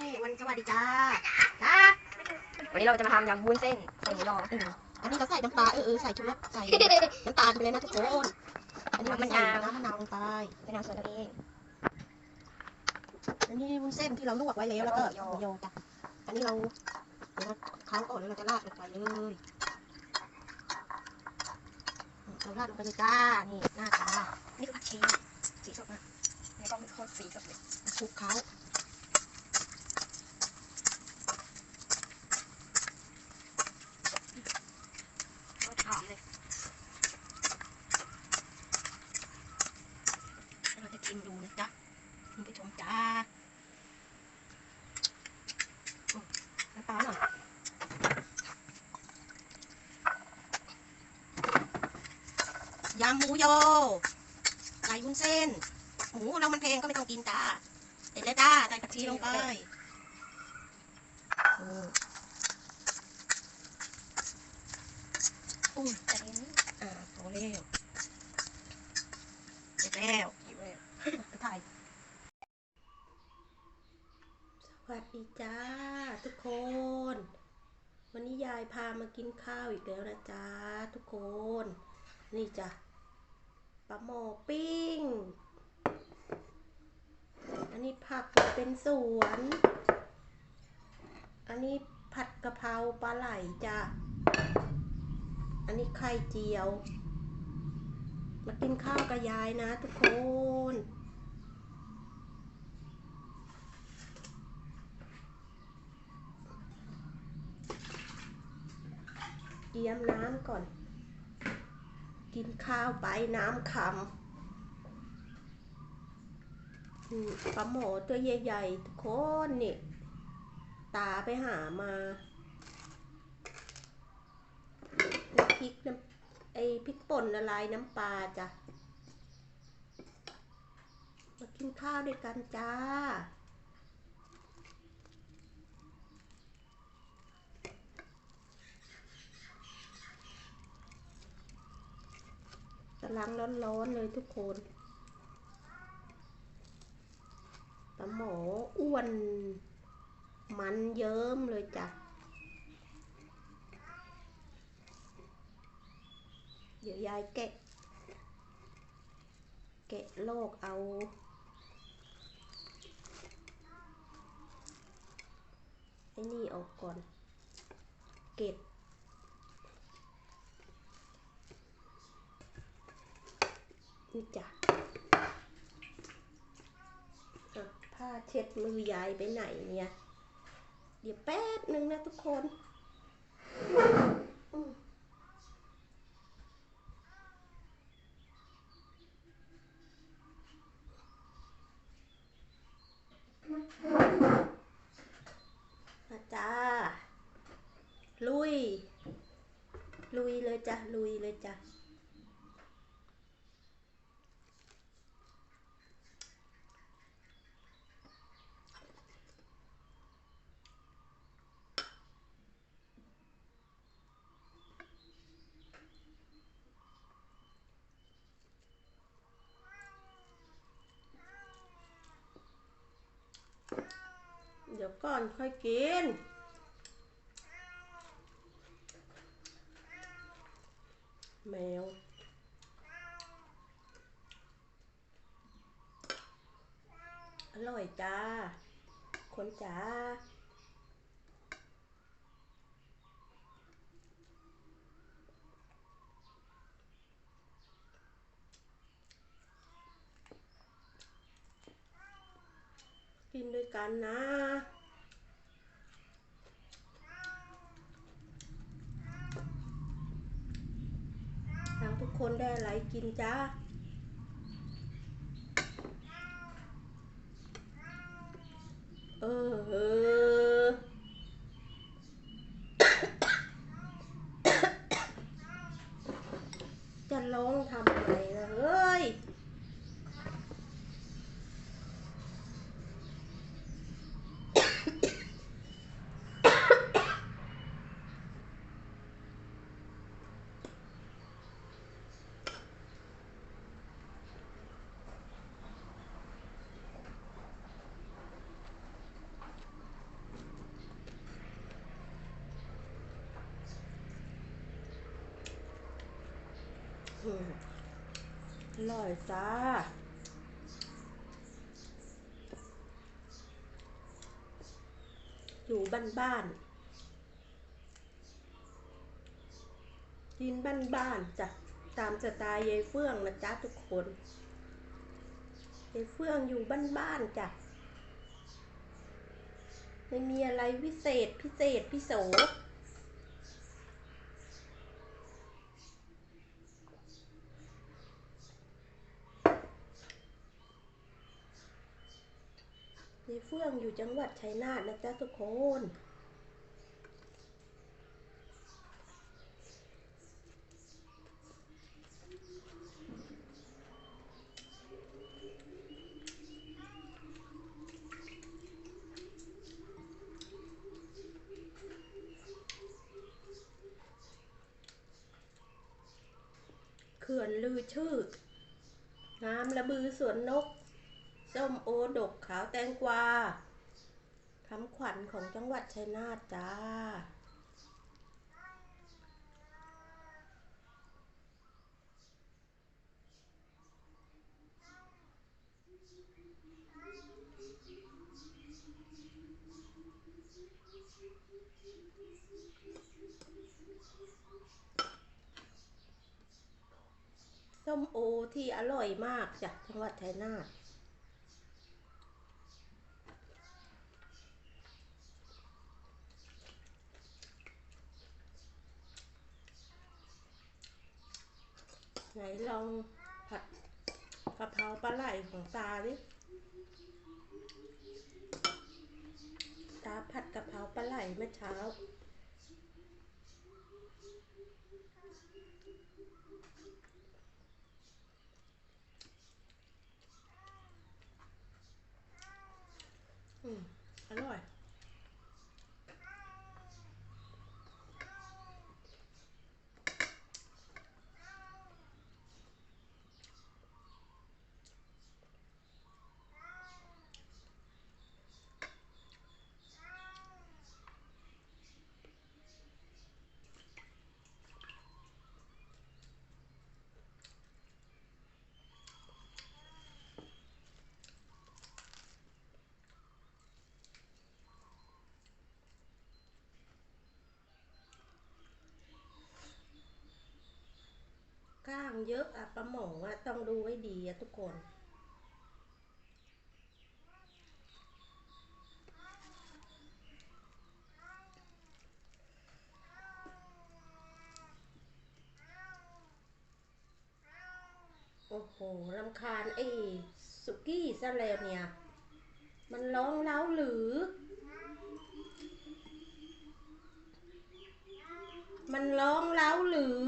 นี่วันสวัสดีจ้าจ้าวันนี้เราจะมาทำยำวุ้นเส้นใส่หมูยออืมอันนี้เราใส่น้ำปลาเออเออใส่ชูรสใส่น้ำตาลไปเลยนะทุกคนอันนี้เราใส่น้ำมะนาวลงไปเป็นน้ำส่วนตัวเองอันนี้วุ้นเส้นที่เราลวกไว้แล้วแล้วก็หมูยอจ้ะอันนี้เราเดี๋ยวเราค้างก่อนแล้วเราจะราดลงไปเลยเราราดลงไปเลยจ้า นี่หน้าตานี่คือผักชีสีสดมากในกล้องเป็นโคตรสีสดเลยคลุกเขา โคตรหอมเลยเราจะชิมดูนะจ๊ะ คุณผู้ชมจ้าอืมน้ำปลาหน่อย ยำหมูยไก่วุ้นเส้นหมูเรามันแพงก็ไม่ต้องกินจ้าเสร็จแล้วจ้าใส่ผักชีลงไปอุ้ยแต่นี้อ่าพอแล้วเสร็จแล้วหิวเลยไปถ่ายสวัสดีจ้าทุกคน วันนี้ยายพามากินข้าวอีกแล้วนะจ้าทุกคน นี่จ้ะ ปลาหมอปิ้ง อันนี้ผักเป็นสวน อันนี้ผัดกะเพราปลาไหลจ้ะ อันนี้ไข่เจียว มากินข้าวกับยายนะทุกคนเตรียมน้ำก่อน กินข้าวไปน้ำคำอืมปลาหมอตัวใหญ่ๆทุกคนนี่ ตาไปหามาน้ำพริกน้ำไอพริกป่นละลายน้ำปลาจ้ะ มากินข้าวด้วยกันจ้าำลังร้อนๆเลยทุกคนปลาหมออ้วน มันเยิ้มเลยจ้ะเดี๋ยวยายแกะ แกะโลกเอาไอ้นี่ออกก่อน เก็บ นี่จ้ะผ้าเช็ดมือยายไปไหนเนี่ย เดี๋ยวแป๊บนึงนะทุกคนมาจ้า ลุย ลุยเลยจ้ะ ลุยเลยจ้ะ เดี๋ยวก่อนค่อยกิน แมวอร่อยจ้า คนจ้า กินด้วยกันนะ ทางทุกคนได้อะไรกินจ้าเออเออจะร้องทำอะไรนะเฮ้ยอื อร่อยจ้าอยู่บ้านๆกินบ้านๆจ้ะตามสไตล์ยายเฟื่องนะจ๊ะทุกคนยายเฟื่องอยู่บ้านๆจ้ะไม่มีอะไรวิเศษพิเศษพิโส เฟื่องอยู่จังหวัดชัยนาทนะจ๊ะทุกคนเขื่อนลือชื่อ น้ำระบือสวนนก ส้มโอดกขาวแตงกวาคำขวัญของจังหวัดชัยนาทจ้า ส้มโอที่อร่อยมากจากจังหวัดชัยนาท ไหนลองผัดกะเพราปลาไหลของตาดิตาผัดกะเพราปลาไหลเมื่อเช้า อืม อร่อย ก้างเยอะอะปลาหมออะต้องดูให้ดีอะทุกคน โอ้โหรำคาญไอ้สุกี้ซะแล้วเนี่ย มันร้องเล้าหรือมันร้องเล้าหรือ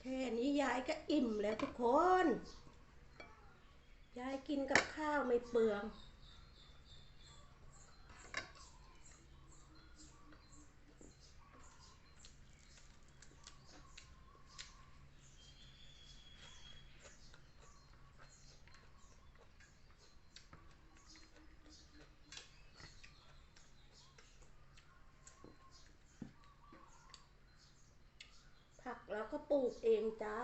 แค่นี้ยายก็อิ่มแล้วทุกคน ยายกินกับข้าวไม่เปลือง ผักแล้วก็ปลูกเองจ้า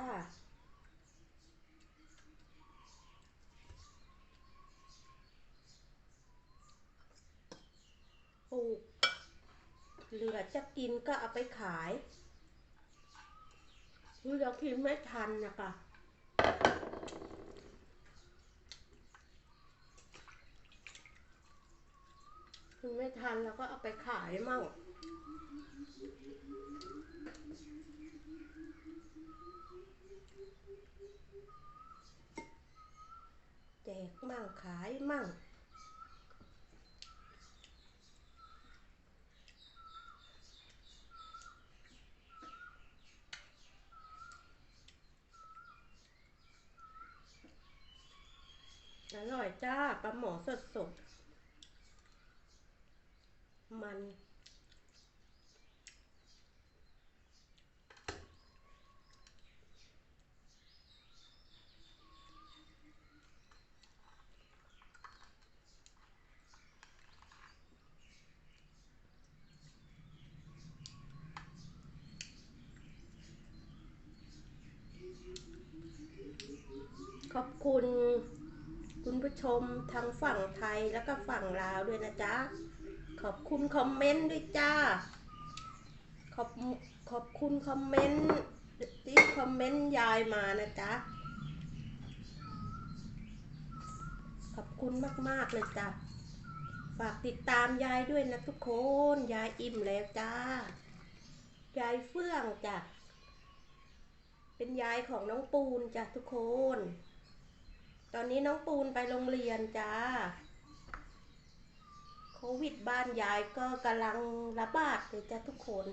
ปลูก เหลือจะกินก็เอาไปขายเหลือกินไม่ทันนะคะกินไม่ทันแล้วก็เอาไปขายมั่ง แจกมั่งขายมั่ง อร่อยจ้าปลาหมอสดสดๆมัน ขอบคุณ คุณผู้ชมทางฝั่งไทยแล้วก็ฝั่งลาวด้วยนะจ๊ะ ขอบคุณคอมเมนต์ด้วยจ้า ขอบขอบคุณคอมเมนต์ที่คอมเมนต์ยายมานะจ๊ะ ขอบคุณมาก ๆ เลยจ้ะ ฝากติดตามยายด้วยนะทุกคน ยายอิ่มแล้วจ้า ยายเฟื่องจ้ะ เป็นยายของน้องปูนจ้ะทุกคน ตอนนี้น้องปูนไปโรงเรียนจ้า โควิดบ้านยายก็กำลังระบาดเลยจ้ะทุกคน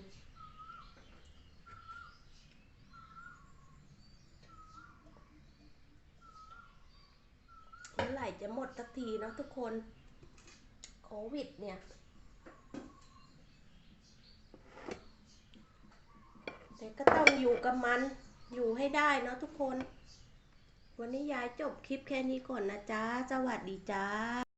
เมื่อไหร่จะหมดสักทีเนาะทุกคน โควิดเนี่ยแต่ก็ต้องอยู่กับมัน อยู่ให้ได้เนาะทุกคน วันนี้ยายจบคลิปแค่นี้ก่อนนะจ๊ะ สวัสดีจ้า